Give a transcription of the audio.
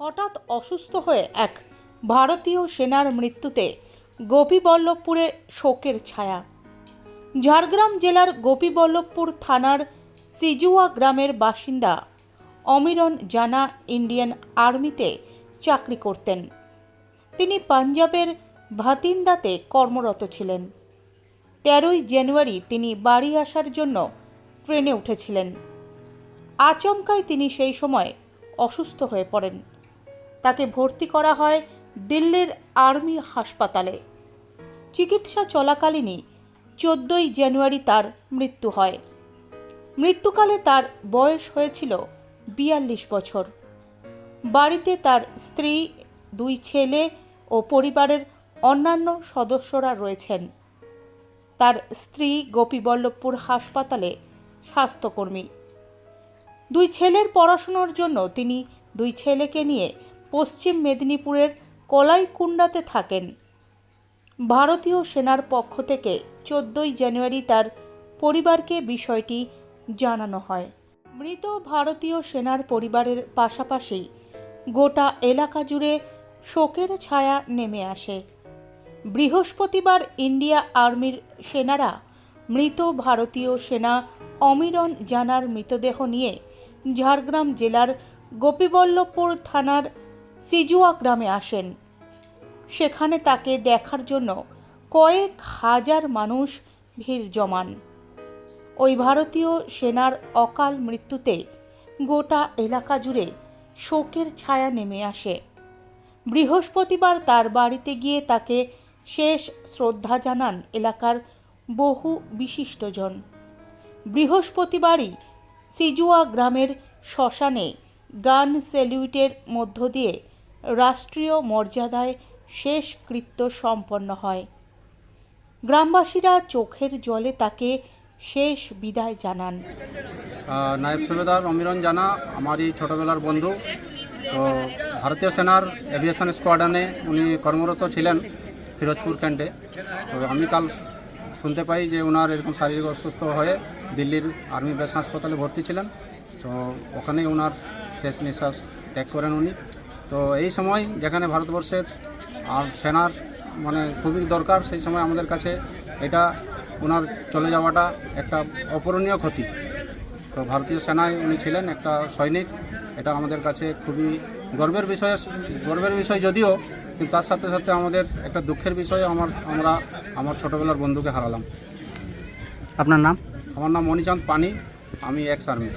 হঠাৎ অসুস্থ হয়ে এক ভারতীয় সেনার মৃত্যুতে গোপীবল্লভপুরে শোকের ছায়া। ঝাড়গ্রাম জেলার গোপীবল্লভপুর থানার সিজুয়া গ্রামের বাসিন্দা অমিরন জানা ইন্ডিয়ান আর্মিতে চাকরি করতেন। তিনি পাঞ্জাবের ভাতিন্দাতে কর্মরত ছিলেন। তেরোই জানুয়ারি তিনি বাড়ি আসার জন্য ট্রেনে উঠেছিলেন। আচমকায় তিনি সেই সময় অসুস্থ হয়ে পড়েন। তাকে ভর্তি করা হয় দিল্লির আর্মি হাসপাতালে। চিকিৎসা চলাকালীনই চোদ্দই জানুয়ারি তার মৃত্যু হয়। মৃত্যুকালে তার বয়স হয়েছিল বিয়াল্লিশ বছর। বাড়িতে তার স্ত্রী, দুই ছেলে ও পরিবারের অন্যান্য সদস্যরা রয়েছেন। তার স্ত্রী গোপীবল্লভপুর হাসপাতালে স্বাস্থ্যকর্মী। দুই ছেলের পড়াশোনার জন্য তিনি দুই ছেলেকে নিয়ে পশ্চিম মেদিনীপুরের কলাইকুণ্ডাতে থাকেন। ভারতীয় সেনার পক্ষ থেকে চোদ্দই জানুয়ারি তার পরিবারকে বিষয়টি জানানো হয়। মৃত ভারতীয় সেনার পরিবারের পাশাপাশি গোটা এলাকা জুড়ে শোকের ছায়া নেমে আসে। বৃহস্পতিবার ইন্ডিয়া আর্মির সেনারা মৃত ভারতীয় সেনা অমিরন জানার মৃতদেহ নিয়ে ঝাড়গ্রাম জেলার গোপীবল্লভপুর থানার সিজুয়া গ্রামে আসেন। সেখানে তাকে দেখার জন্য কয়েক হাজার মানুষ ভিড় জমান। ওই ভারতীয় সেনার অকাল মৃত্যুতে গোটা এলাকা জুড়ে শোকের ছায়া নেমে আসে। বৃহস্পতিবার তার বাড়িতে গিয়ে তাকে শেষ শ্রদ্ধা জানান এলাকার বহু বিশিষ্টজন। বৃহস্পতিবারই সিজুয়া গ্রামের শ্মশানে গান স্যালিউটের মধ্য দিয়ে রাষ্ট্রীয় মর্যাদায় শেষ কৃত্য সম্পন্ন হয়। গ্রামবাসীরা চোখের জলে তাকে শেষ বিদায় জানান। নায়েব সুবেদার অমিরন জানা আমারই ছোটোবেলার বন্ধু। তো ভারতীয় সেনার এভিয়েশন স্কোয়াডানে উনি কর্মরত ছিলেন ফিরোজপুর ক্যান্টে তো আমি কাল শুনতে পাই যে ওনার এরকম শারীরিক অসুস্থ হয়ে দিল্লির আর্মি বেস হাসপাতালে ভর্তি ছিলেন। তো ওখানেই ওনার শেষ নিঃশ্বাস ত্যাগ করেন উনি। তো এই সময় যেখানে ভারতবর্ষের আর সেনার মানে খুবই দরকার সেই সময় আমাদের কাছে এটা ওনার চলে যাওয়াটা একটা অপূরণীয় ক্ষতি। তো ভারতীয় সেনায় উনি ছিলেন একটা সৈনিক এটা আমাদের কাছে খুবই গর্বের বিষয় গর্বের বিষয় যদিও কিন্তু তার সাথে সাথে আমাদের একটা দুঃখের বিষয় আমার আমরা আমার ছোটোবেলার বন্ধুকে হারালাম। আপনার নাম? আমার নাম মণিচাঁদ পানি আমি এক্স আর্মি